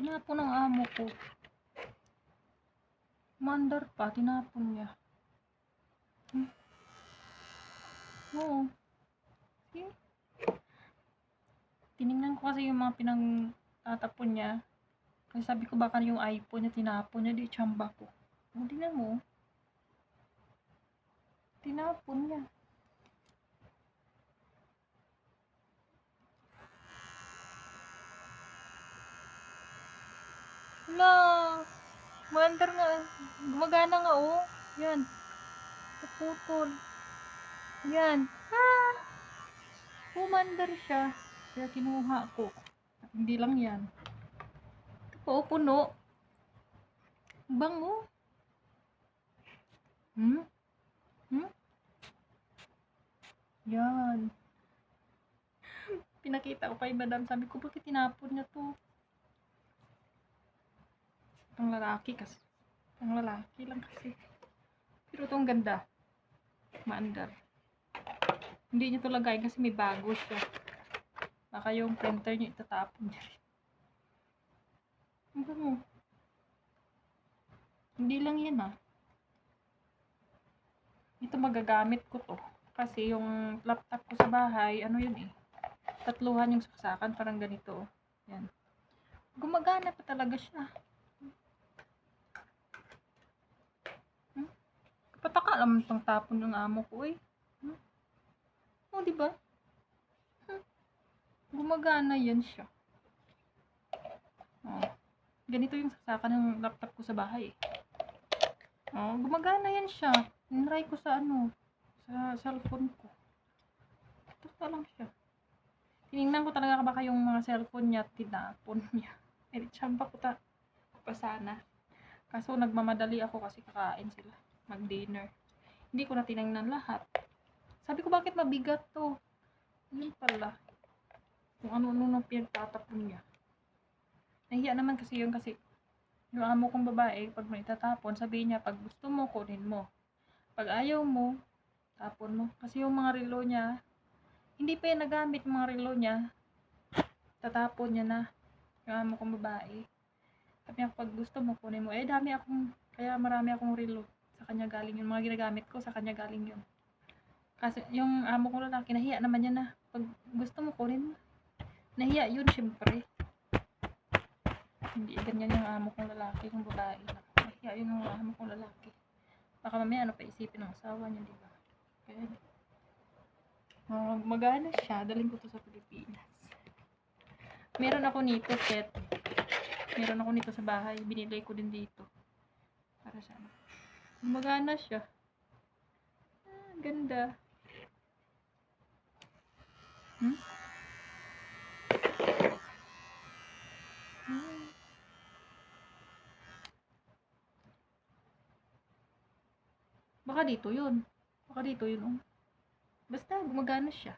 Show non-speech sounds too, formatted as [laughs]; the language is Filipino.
Tinapon ng amo ko. Mandar pa, tinapon niya. Hmm? Oo. See? Tiningnan ko kasi yung mga pinagtatapon niya. Kasi sabi ko baka yung iPhone niya tinapon niya, di tsamba ko. O, tingnan mo. Tinapon niya. Wala. Mandar nga. Gumagana nga, oh. Yan. Naputol. Yan. Ah! Pumandar siya. Kaya kinuha ko. Hindi lang yan. Ito po, puno. Bango. Hmm? Hmm? Yan. [laughs] Pinakita ko kay madam. Sabi ko, bakit tinapon niya to? Ang lalaki kasi. Ang lalaki lang kasi. Pero itong ganda. Maandar. Hindi niya to lagay kasi may bago siya. Baka yung printer niya itatapon niya rin. Ang. Hindi lang yan ah. Ito magagamit ko to. Kasi yung laptop ko sa bahay, ano yun eh. Tatluhan yung saksakan, parang ganito. Yan. Gumagana pa talaga siya. Hmm? Kapataka alam itong tapon ng amo ko eh. Hmm? O, di ba? Hmm. Gumagana yan siya. Oh. Ganito yung saksakan ng laptop ko sa bahay eh. Oh, gumagana yan siya. Tinry ko sa ano, sa cellphone ko. Basta lang siya. Tinignan ko talaga baka yung mga cellphone niya, tinapon [laughs] niya. Eh, tsamba ko ta. Pa sana. Kaso nagmamadali ako kasi kakain sila. Mag-dinner. Hindi ko na tinignan lahat. Sabi ko bakit mabigat to? Yun pala. Kung ano-ano nang pinagtatapon niya. Nahiya naman kasi yun kasi yung amo kong babae, pag may tatapon, sabihin niya, pag gusto mo, kunin mo. Pag ayaw mo, tapon mo. Kasi yung mga relo niya, hindi pa yan nagamit yung mga relo niya. Tatapon niya na. Yung amo kong babae. Sabi niya, pag gusto mo, kunin mo. Eh, dami akong, kaya marami akong relo. Sa kanya galing yun. Mga ginagamit ko, sa kanya galing yun. Kasi yung amo kong lalaki, nahiya naman niya na. Pag gusto mo, kunin. Nahiya yun, syempre. Hindi ganyan yung amo kong lalaki, yung babae. Nahiya yun yung amo kong lalaki. Baka mamaya ano pa isipin ng asawa niya, di ba? Kaya, uh, magana siya, dalhin ko to sa Pilipinas. Meron ako nito set. Meron ako nito sa bahay. Binili ko din dito. Para sa ano. Magana siya. Ah, ganda. Hmm? Hmm. Baka dito yun. Baka dito yun, oh. Basta, gumagana siya.